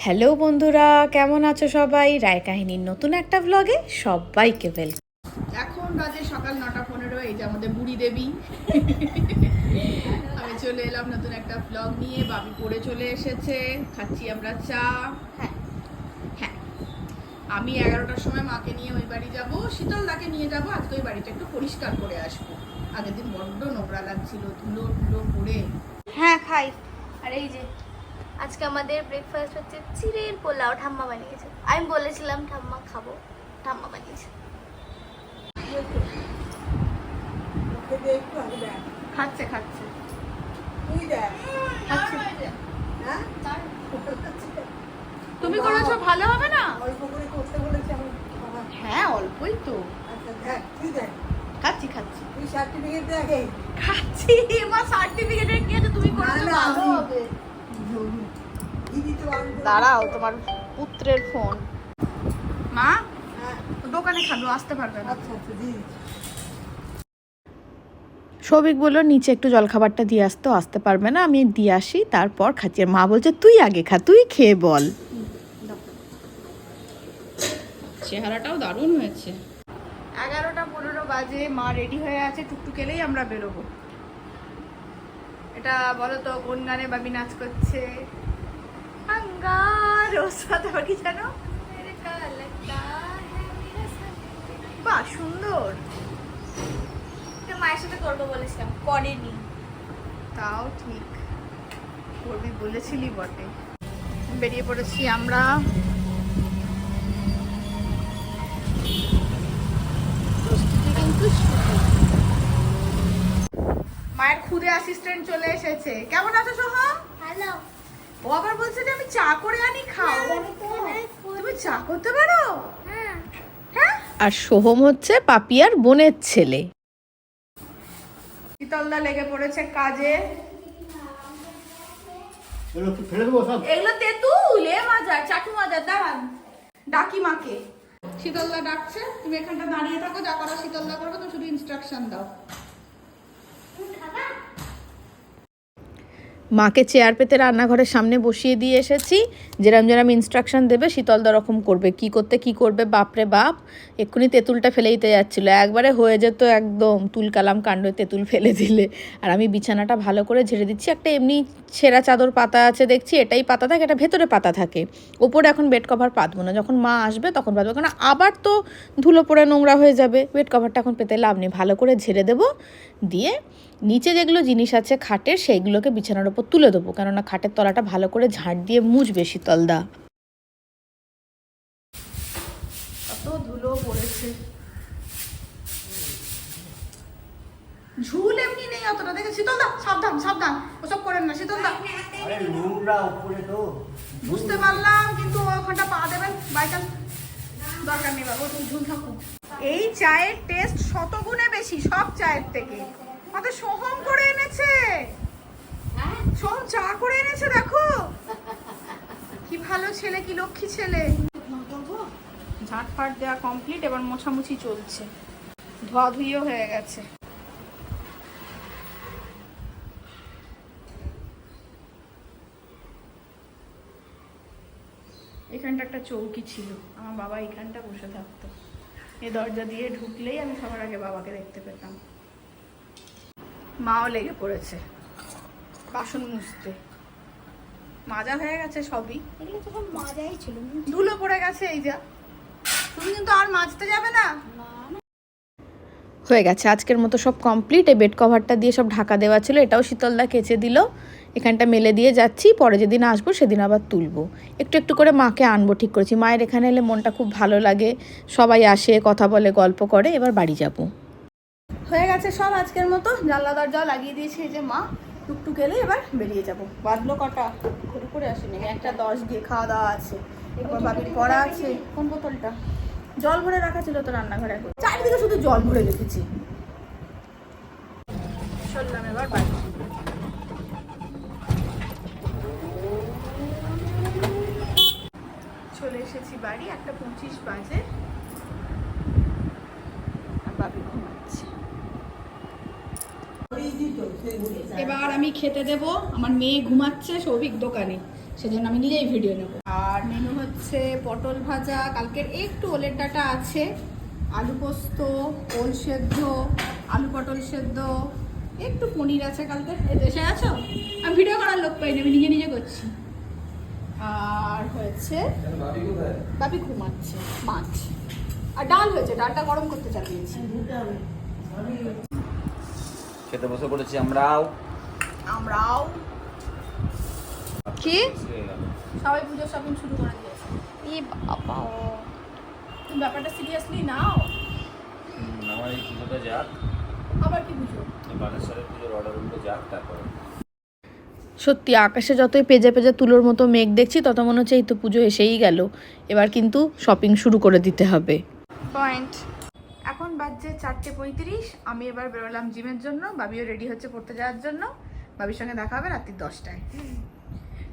Hello বন্ধুরা কেমন আছো সবাই? রায় কাহিনীর নতুন একটা ব্লগে সবাইকে ওয়েল এখন বাজে সকাল নটা পনেরো এই যে আমাদের বুড়ি দেবী। আমি চলে এলাম নতুন একটা ব্লগ নিয়ে বাবি পড়ে চলে এসেছে খাচ্ছি আমরা চা। হ্যাঁ। হ্যাঁ। আমি এগারোটার সময় মাকে নিয়ে ওই বাড়ি যাব শীতলদাকে নিয়ে যাব আজকে ওই বাড়িটা একটু পরিষ্কার করে আসব। আগের দিন বড্ড নোংরা লাগছিল ধুলো ধুলো পড়ে। হ্যাঁ খাই। আর এই যে আজকে আমাদের ব্রেকফাস্ট হচ্ছে চিড়ের পোলাও ঠাম্মা বানিয়েছে। আমি বলেছিলাম ঠাম্মা খাব ঠাম্মা বানিয়েছে। খাচ্ছে খাচ্ছে। তুমি করেছ ভালো হবে না? হ্যাঁ অল্পই তো। খাচ্ছি খাচ্ছি। খাচ্ছি মা সার্টিফিকেটের কি আছে? তুমি করেছ ভালো হবে দাঁড়াও তোমার পুত্রের ফোন। মা দোকানে খাব আসতে পারবে না। সৌভিক বলল নিচে একটু জলখাবারটা দিয়ে আসতে আসতে পারবে না আমি দিয়ে আসি তারপর খাচ্ছি। আর মা বলছে তুই আগে খা তুই খেয়ে বল। চেহারাটাও দারুণ হয়েছে। এগারোটা পনেরো বাজে মা রেডি হয়ে আছে টুকটুক এলেই আমরা বেরোবো। এটা বলো তো কোন গানে বাবি নাচ করছে? ওর সাথে আবার কি জানো বাহ সুন্দর মায়ের সাথে করব বলেছিলাম করেনি। তাও ঠিক। করবি বলেছিলি বটে। বেরিয়ে পড়েছি আমরা। কিন্তু। মায়ের খুদে অ্যাসিস্ট্যান্ট চলে এসেছে। কেমন আছো সোহম? হ্যালো ও আবার বলছে যে আমি চা করে আনি খাও। তুমি চা করতে পারো? হ্যাঁ। হ্যাঁ? আর সোহম হচ্ছে পাপিয়ার বোনের ছেলে। শীতলদা লেগে পড়েছে কাজে। এগুলো তেঁতুল এ মাজার চাটু মাজার দাঁড়ান। ডাকি মাকে। শীতলদা ডাকছে তুমি এখানটা দাঁড়িয়ে থাকো যা করো শীতলদা করবে তুমি শুধু ইনস্ট্রাকশন দাও। মাকে চেয়ার পেতে রান্নাঘরের সামনে বসিয়ে দিয়ে এসেছি। যেরম যেরম ইনস্ট্রাকশন দেবে, শীতল রকম করবে। কি করতে, কি করবে, বাপরে বাপ। এক্ষুনি তেঁতুলটা ফেলে দিতে যাচ্ছিল। একবারে হয়ে যেত একদম তুলকালাম কাণ্ড তেঁতুল ফেলে দিলে। আর আমি বিছানাটা ভালো করে ঝেড়ে দিচ্ছি। একটা এমনি ছেঁড়া চাদর পাতা আছে দেখছি, এটাই পাতা থাকে, এটা ভেতরে পাতা থাকে। ওপরে এখন বেড কভার পাতবো না। যখন মা আসবে তখন পাতবো। কারণ আবার তো ধুলো পড়ে নোংরা হয়ে যাবে। বেড কভারটা এখন পেতে লাভ নেই। ভালো করে ঝেড়ে দেবো। দিয়ে নিচে যেগুলো জিনিস আছে খাটের সেইগুলোকে বিছানার ওপর তুলে দেবো। কেননা খাটের তলাটা ভালো করে ঝাড় দিয়ে মুছবে শীতলদা। কত ধুলো পড়েছে। ঝুল এমনি নেই অতটা। দেখে শীতলদা সাবধান সাবধান। ওসব করেন না শীতলদা। আরে নোংরা উপরে তো। বুঝতে পারলাম কিন্তু ওখানটা পা দেবেন বাইচান্স। দরকার নেই বাবু তুমি ঝুল থাকুন এই চায়ের টেস্ট শতগুণে বেশি সব চায়ের থেকে। সোহম করে এনেছে। সোহম চা করে এনেছে দেখো। কি ভালো ছেলে কি লক্ষ্মী ছেলে। ঝাঁটফাট দেওয়া কমপ্লিট এবার মোছামুছি চলছে। ধোয়া ধুইও হয়ে গেছে। এখানটা একটা চৌকি ছিল। আমার বাবা এখানটা বসে থাকতো। এই দরজা দিয়ে ঢুকলেই আমি সবার আগে বাবাকে দেখতে পেতাম। মাও লেগে পড়েছে। বাসন মুছতে। মাজা হয়ে গেছে সবই। এগুলো তো সব মজাই ছিল। ধুলো পড়ে গেছে এই যা। তুমি কিন্তু আর মাজতে যাবে না। হয়ে গেছে। আজকের মতো সব কমপ্লিট এই বেড কভারটা দিয়ে সব ঢাকা দেওয়া ছিল। এটাও শীতলদা কেচে দিল। এখানটা মেলে দিয়ে যাচ্ছি। পরে যেদিন আসব সেদিন আবার তুলবো। একটু একটু করে মাকে আনব ঠিক করেছি। মায়ের এখানে এলে মনটা খুব ভালো লাগে। সবাই আসে কথা বলে গল্প করে। এবার বাড়ি যাব। হয়ে গেছে সব আজকের মতো। জানলা দরজা লাগিয়ে দিয়েছে যে মা। টুকটুক এলে এবার বেরিয়ে যাব। বাঁধলো কটা? করে করে আসেনি। একটা দশ দিয়ে খাওয়া দাওয়া আছে। এবার বাবির পড়া আছে। কোন বোতলটা? জল ভরে রাখা ছিল তো রান্নাঘরে। এখন চারিদিকে শুধু জল ভরে রেখেছি। চললাম এবার বাড়ি। চলে এসেছি বাড়ি। একটা পঁচিশ বাজে। বাবি ঘুমাচ্ছে। এবার আমি খেতে দেব। আমার মেয়ে ঘুমাচ্ছে সৌভিক দোকানে। সেজন্য আমি নিজেই ভিডিও নেব। আর মেনু হচ্ছে পটল ভাজা। কালকের একটু ওলের ডাটা আছে। আলু পোস্ত, ওল সেদ্ধ, আলু পটল সেদ্ধ, একটু পনির আছে কালকে। দেশে আছো? আমি ভিডিও করার লোক পাইনি, আমি নিজে নিজে করছি। আর হয়েছে বাপি ঘুমাচ্ছে, মাছ। আর ডাল হয়েছে, ডালটা গরম করতে চালিয়েছি খেতে বসে পড়েছি আমরাও। আমরাও। কি? সবাই পুজোর শপিং শুরু করে দিয়েছে। ই বাবা। তুমি ব্যাপারটা সিরিয়াসলি নাও। আমার এই পুজোটা যাক। আবার কি বুঝো বানেশ্বরের পুজোর অর্ডারগুলো যাক তারপরে। সত্যি আকাশে যতই পেজে পেজে তুলোর মতো মেঘ দেখছি তত মনে হচ্ছে এই তো পুজো এসেই গেল। এবার কিন্তু শপিং শুরু করে দিতে হবে। পয়েন্ট বাজছে চারটে পঁয়ত্রিশ। আমি এবার বেরোলাম জিমের জন্য। বাবিও রেডি হচ্ছে পড়তে যাওয়ার জন্য। বাবির সঙ্গে দেখা হবে রাত্রি দশটায়।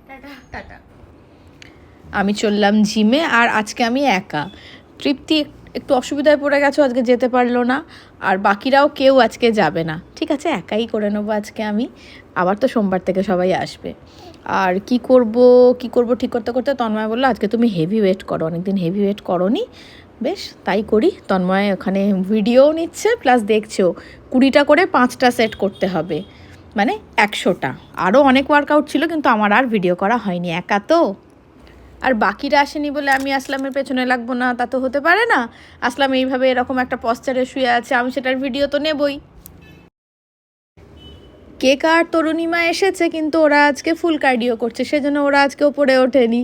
টাটা। টাটা। আমি চললাম জিমে আর আজকে আমি একা। তৃপ্তি একটু অসুবিধায় পড়ে গেছো আজকে যেতে পারল না। আর বাকিরাও কেউ আজকে যাবে না। ঠিক আছে একাই করে নেব আজকে আমি। আবার তো সোমবার থেকে সবাই আসবে। আর কি করব কি করব ঠিক করতে করতে তন্ময় বলল আজকে তুমি হেভি ওয়েট করো। অনেকদিন হেভি ওয়েট করনি। বেশ, তাই করি। তন্ময় ওখানে ভিডিও নিচ্ছে প্লাস দেখছেও কুড়িটা করে পাঁচটা সেট করতে হবে। মানে একশোটা। আরও অনেক ওয়ার্কআউট ছিল, কিন্তু আমার আর ভিডিও করা হয়নি। একা তো। আর বাকিরা আসেনি বলে আমি আসলামের পেছনে লাগবো না, তা তো হতে পারে না। আসলাম এইভাবে এরকম একটা পশ্চারে শুয়ে আছে, আমি সেটার ভিডিও তো নেবই। কেক আর তরুণীমা এসেছে, কিন্তু ওরা আজকে ফুল কার্ডিও করছে, সেজন্য ওরা আজকে ওপরে ওঠেনি।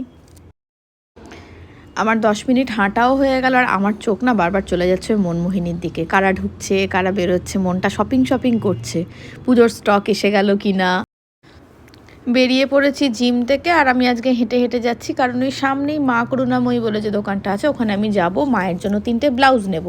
আমার দশ মিনিট হাঁটাও হয়ে গেল আর আমার চোখ না বারবার চলে যাচ্ছে মনমোহিনীর দিকে। কারা ঢুকছে, কারা বেরোচ্ছে, মনটা শপিং শপিং করছে। পুজোর স্টক এসে গেল কি না বেরিয়ে পড়েছি জিম থেকে আর আমি আজকে হেঁটে হেঁটে যাচ্ছি কারণ ওই সামনেই মা করুণাময়ী বলে যে দোকানটা আছে ওখানে আমি যাব। মায়ের জন্য তিনটে ব্লাউজ নেব।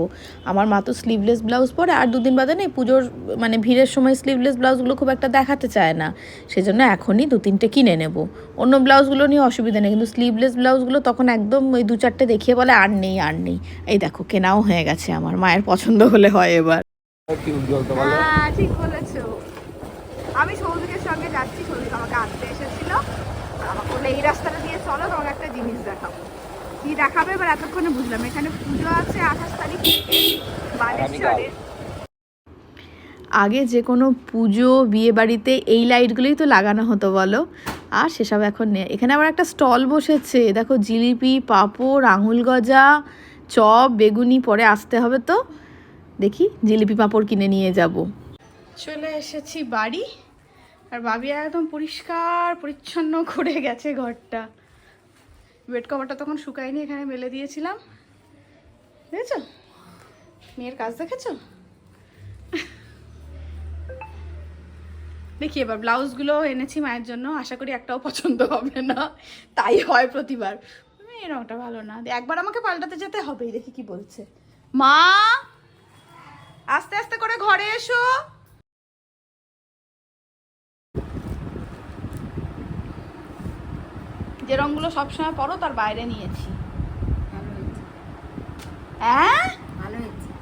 আমার মা তো স্লিভলেস ব্লাউজ পরে আর দুদিন বাদে নেই পুজোর মানে ভিড়ের সময় স্লিভলেস ব্লাউজগুলো খুব একটা দেখাতে চায় না। সেজন্য এখনই দু তিনটে কিনে নেব। অন্য ব্লাউজগুলো নিয়ে অসুবিধা নেই কিন্তু স্লিভলেস ব্লাউজগুলো তখন একদম ওই দু চারটে দেখিয়ে বলে আর নেই আর নেই। এই দেখো কেনাও হয়ে গেছে আমার মায়ের পছন্দ হলে হয় এবার। কি উজ্জ্বল তো বলো? হ্যাঁ ঠিক বলেছ। আমি সৌভিকের সঙ্গে যাচ্ছি সৌভিক আমাকে আনতে এসেছিল বলল এই রাস্তাটা দিয়ে চলো তোমাকে একটা জিনিস দেখাবো। কি দেখাবে? এবার এতক্ষণে বুঝলাম। এখানে পুজো আছে আঠাশ তারিখ বালেশ্বরের আগে যে কোনো পুজো বিয়ে বাড়িতে এই লাইটগুলোই তো লাগানো হতো বলো। আর সেসব এখন নেই। এখানে আবার একটা স্টল বসেছে। দেখো জিলিপি পাঁপড় আঙুল গজা চপ বেগুনি পরে আসতে হবে তো। দেখি জিলিপি পাঁপড় কিনে নিয়ে যাব। চলে এসেছি বাড়ি। আর বাবি একদম পরিষ্কার, পরিচ্ছন্ন করে গেছে ঘরটা। বেড কভারটা তখন শুকায়নি, এখানে মেলে দিয়েছিলাম। দেখেছ? মেয়ের কাজ দেখেছ? দেখি এবার ব্লাউজগুলো এনেছি মায়ের জন্য, আশা করি একটাও পছন্দ হবে না। তাই হয় প্রতিবার। এই রঙটা ভালো না। একবার আমাকে পাল্টাতে যেতে হবেই, দেখি কি বলছে। মা, আস্তে আস্তে করে ঘরে এসো। যে রঙগুলো সবসময় পরো তার বাইরে নিয়েছি। হ্যাঁ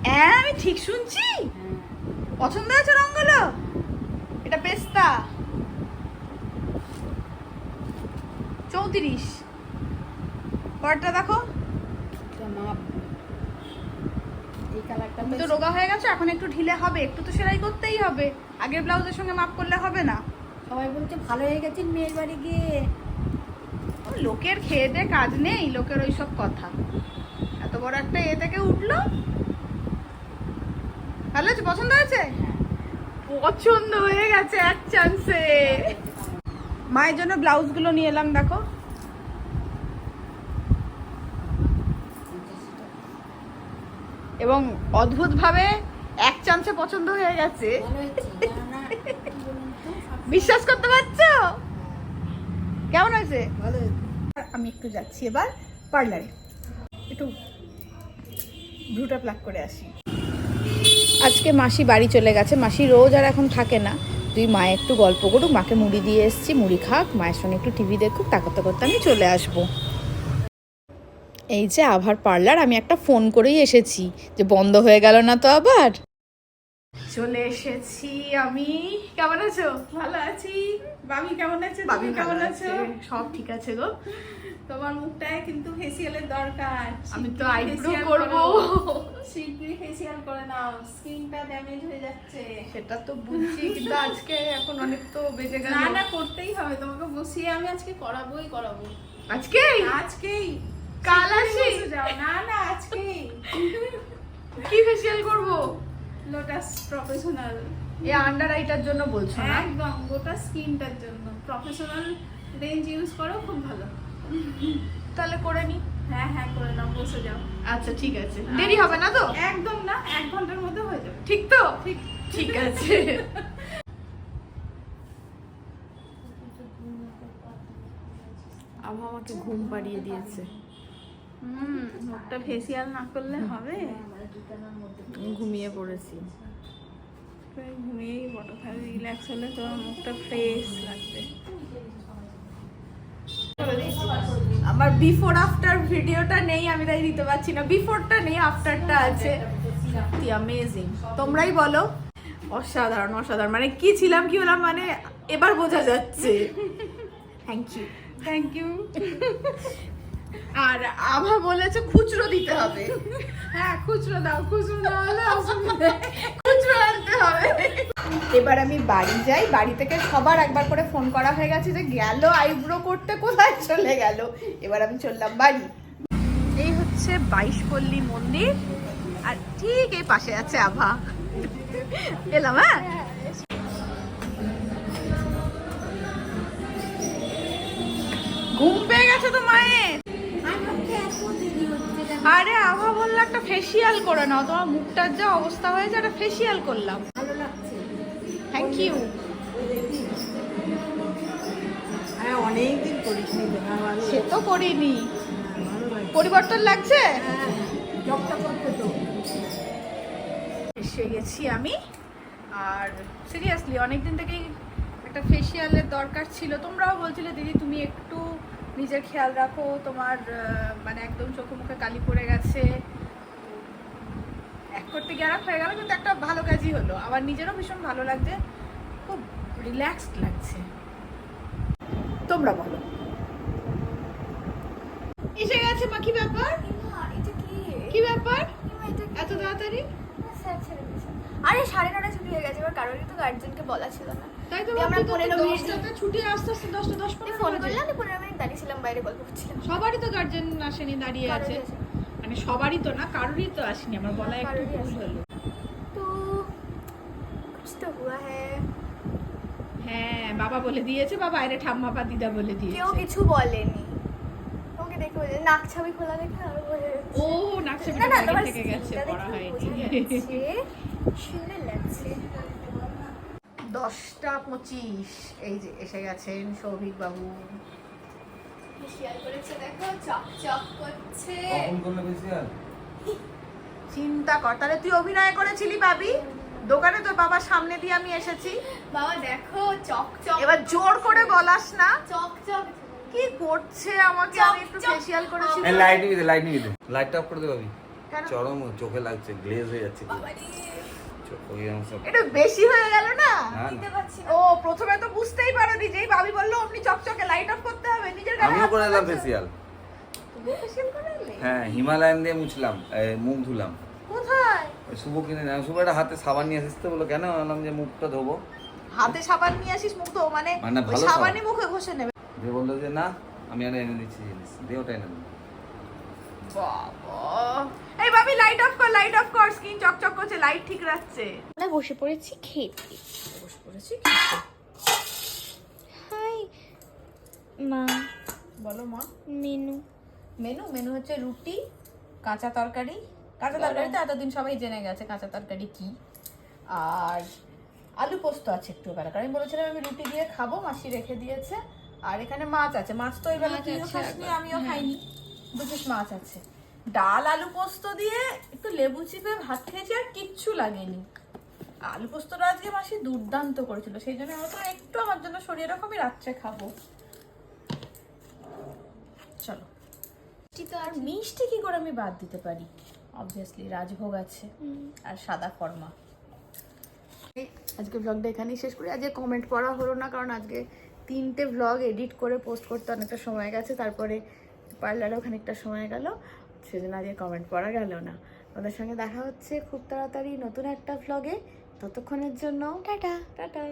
হ্যাঁ আমি ঠিক শুনছি? পছন্দ হয়েছে রঙগুলো? এটা পেস্তা। চৌত্রিশ। পরটা দেখো। তো রোগা হয়ে গেছে এখন একটু ঢিলে হবে একটু তো সেলাই করতেই হবে। আগের ব্লাউজের সঙ্গে মাপ করলে হবে না। সবাই বলছে ভালো হয়ে গেছেন মেয়ের বাড়ি গিয়ে। লোকের খেয়ে দে কাজ নেই লোকের ওই সব কথা। এত বড় একটা এ থেকে উঠল। ভালো হয়েছে? পছন্দ হয়েছে? পছন্দ হয়ে গেছে এক চান্সে মায়ের জন্য ব্লাউজগুলো নিয়ে এলাম দেখো। এবং অদ্ভুতভাবে এক চান্সে পছন্দ হয়ে গেছে। বিশ্বাস করতে পারছ? কেমন হয়েছে? ভালো হয়েছে। আমি একটু যাচ্ছি এবার পার্লারে। একটু ভ্রুটা প্লাক করে আসি। আজকে মাসি বাড়ি চলে গেছে। মাসি রোজ আর এখন থাকে না। তুই মা একটু গল্প করুক, মাকে মুড়ি দিয়ে এসছি, মুড়ি খাক, মায়ের সঙ্গে একটু টিভি দেখুক তা করতে করতে আমি চলে আসব। এই যে আভার পার্লার, আমি একটা ফোন করেই এসেছি যে বন্ধ হয়ে গেল না তো আবার? চলে এসেছি আমি। কেমন আছো? ভালো আছি। বাবি কেমন আছে? বাবি কেমন আছে? সব ঠিক আছে গো। তোমার মুখটায় কিন্তু ফেসিয়ালের দরকার। আমি তো আইব্রো করব। শিগগিরই ফেসিয়াল করে নাও। স্কিনটা ড্যামেজ হয়ে যাচ্ছে। সেটা তো বুঝছি কিন্তু আজকে এখন অনেক তো বেজে গেল। না না করতেই হবে। তোমাকে বসিয়ে আমি আজকে করাবোই করাবো। আজকে আজকেই। কাল আসি? না না আজকেই। কি ফেসিয়াল করব? লোটাস প্রফেশনাল এই আন্ডার আইটার জন্য বলছো না? একদম গোটা স্কিনটার জন্য। প্রফেশনাল রেঞ্জ ইউজ করো খুব ভালো। তাহলে করে নি। হ্যাঁ হ্যাঁ করে নাও বসে যাও। আচ্ছা ঠিক আছে। দেরি হবে না তো? একদম না এক ঘণ্টার মধ্যে হয়ে যাবে। ঠিক তো? ঠিক। ঠিক আছে। আবহাওয়া আমাকে ঘুম পাড়িয়ে দিয়েছে। হুম মুখটা ফেসিয়াল না করলে হবে। ঘুমিয়ে পড়েছি। ঘুমিয়েই বটো খালি রিল্যাক্স হলে তোমার মুখটা ফ্রেশ লাগবে। আমার বিফোর আফটার ভিডিওটা নেই আমি তাই দিতে পারছি না। বিফোরটা নেই আফটারটা আছে। অ্যামেজিং তোমরাই বলো। অসাধারণ অসাধারণ। মানে কি ছিলাম কি হলাম মানে এবার বোঝা যাচ্ছে। থ্যাংক ইউ থ্যাংক ইউ আর আভা বলেছে খুচরো দিতে হবে। হ্যাঁ খুচরো দাও, খুচরো খুচরো আনতে হবে। এবার আমি বাড়ি যাই। বাড়ি থেকে সবার একবার করে ফোন করা হয়ে গেছে যে গেল আইব্রো করতে, কোথায় চলে গেল? এবার আমি চললাম বাড়ি। এই হচ্ছে বাইশপল্লী মন্দির, আর ঠিক এই পাশে আছে আভা। এলাম হ্যাঁ? ঘুম পেয়ে গেছে তো মায়ের। আরে আভা বলল একটা ফেসিয়াল করে নাও। তোমার মুখটার যা অবস্থা হয়েছে একটা ফেসিয়াল করলাম। ভালো লাগছে। থ্যাংক ইউ হ্যাঁ অনেকদিন করিস নি সে তো করিনি। পরিবর্তন লাগছে? হ্যাঁ এসে গেছি আমি। আর সিরিয়াসলি অনেকদিন থেকেই একটা ফেসিয়ালের দরকার ছিল। তোমরাও বলছিলে দিদি তুমি একটু নিজের খেয়াল রাখো তোমার মানে একদম চোখে মুখে কালি পড়ে গেছে। এক করতে গিয়ে আর হয়ে গেল কিন্তু একটা ভালো কাজই হলো। আমার নিজেরও ভীষণ ভালো লাগছে খুব রিল্যাক্সড লাগছে। তোমরা বলো। এসে গেছে মা কি ব্যাপার? এটা কি? ব্যাপার? এত তাড়াতাড়ি? আরে সাড়ে নটা ছুটি হয়ে গেছে এবার কারোরই তো গার্জেনকে বলা ছিল না। তাই তো আমরা পনেরো মিনিট ছুটি আস্তে আস্তে দশটা দশ পনেরো ফোন করলাম পনেরো মিনিট দাঁড়িয়েছিলাম বাইরে গল্প করছিলাম। সবারই তো গার্জেন আসেনি দাঁড়িয়ে আছে। মানে সবারই তো না কারোরই তো আসেনি আমার বলা একটু ভুল হলো। তো কুছ তো হুয়া হ্যায় হ্যাঁ বাবা বলে দিয়েছে বাবা বাইরে ঠাম্মা বা দিদা বলে দিয়েছে। কেউ কিছু বলেনি। ওকে দেখে বলে খোলা দেখে আর বলে ও নাক ছাবি থেকে গেছে পড়া হয়নি। সুন্দর লাগছে। দশটা পঁচিশ। এই যে এসে গেছেন সৌভিক বাবু। শেয়ার করেছে দেখো চক চক করছে। কখন করলে ফেসিয়াল চিন্তা কর তাহলে তুই অভিনয় করেছিলি ভাবি দোকানে তোর বাবার সামনে দিয়ে আমি এসেছি। বাবা দেখো চক চক এবার জোর করে বলাস না। চক চক। কি করছে আমাকে? আমি একটু। ফেসিয়াল করেছি এই লাইট নিবি দে লাইট নিবি দে। লাইটটা অফ করে দে ভাবি। কেন? চরম চোখে লাগছে গ্লেজ হয়ে যাচ্ছে। পুরো। এটা বেশি হয়ে গেল না? না দিতে না পারছি না। ও প্রথমে তো বুঝতেই পারোনি যেই ভাবি বলল অমনি চকচকে লাইট অফ করতে হবে নিজের গায়ে আমিও করে এলাম ফেসিয়াল তুমিও facial করে এলে? হ্যাঁ হিমালয়ান দিয়ে মুছলাম মুখ ধুলাম। কোথায়? শুভ কিনে না শুভ একটা হাতে সাবান নিয়ে আসিস তো বলো কেন? বললাম যে মুখটা ধোবো। হাতে সাবান নিয়ে আসিস মুখ ধো মানে মানে সাবানই মুখে ঘষে নেবে। দিয়ে বলল যে না আমি আর এনে দিচ্ছি জিনিস। দিয়ে ওটা এনে দিলাম। বাবা। এই ভাবি লাইট অফ কর লাইট অফ কর স্কিন চকচক করছে লাইট ঠিক রাখছে। আমরা বসে পড়েছি খেতে। বসে পড়েছি হাই মা। বলো মা। মেনু। মেনু? মেনু হচ্ছে রুটি কাঁচা তরকারি। কাঁচা তরকারি তো এতদিন সবাই জেনে গেছে কাঁচা তরকারি কি। আর আলু পোস্ত আছে একটু বেলা। কারণ আমি বলেছিলাম আমি রুটি দিয়ে খাব মাসি রেখে দিয়েছে। আর এখানে মাছ আছে। মাছ তো এবার তুইও খাসনি আমিও খাইনি। দু পিস মাছ আছে। ডাল আলু পোস্ত দিয়ে একটু লেবু চিপে ভাত খেয়েছি আর কিচ্ছু লাগেনি। আলু পোস্তটা আজকে মাসি দুর্দান্ত করেছিল সেই জন্য আমি বললাম, একটু আমার জন্য সরিয়ে আমি রাত্রে খাব। চলো। মিষ্টি তো আর মিষ্টি কি করে আমি বাদ দিতে পারি? অবভিয়াসলি রাজভোগ আছে আর সাদা ফর্মা আজকে ব্লগটা এখানেই শেষ করি। আজকে কমেন্ট পড়া হলো না কারণ আজকে তিনটে ব্লগ এডিট করে পোস্ট করতে অনেকটা সময় গেছে তারপরে পার্লারেও খানিকটা সময় গেল সেজন্য আজকে কমেন্ট পড়া গেল না। ওদের সঙ্গে দেখা হচ্ছে খুব তাড়াতাড়ি নতুন একটা ব্লগে ততক্ষণের জন্য টাটা। টাটা।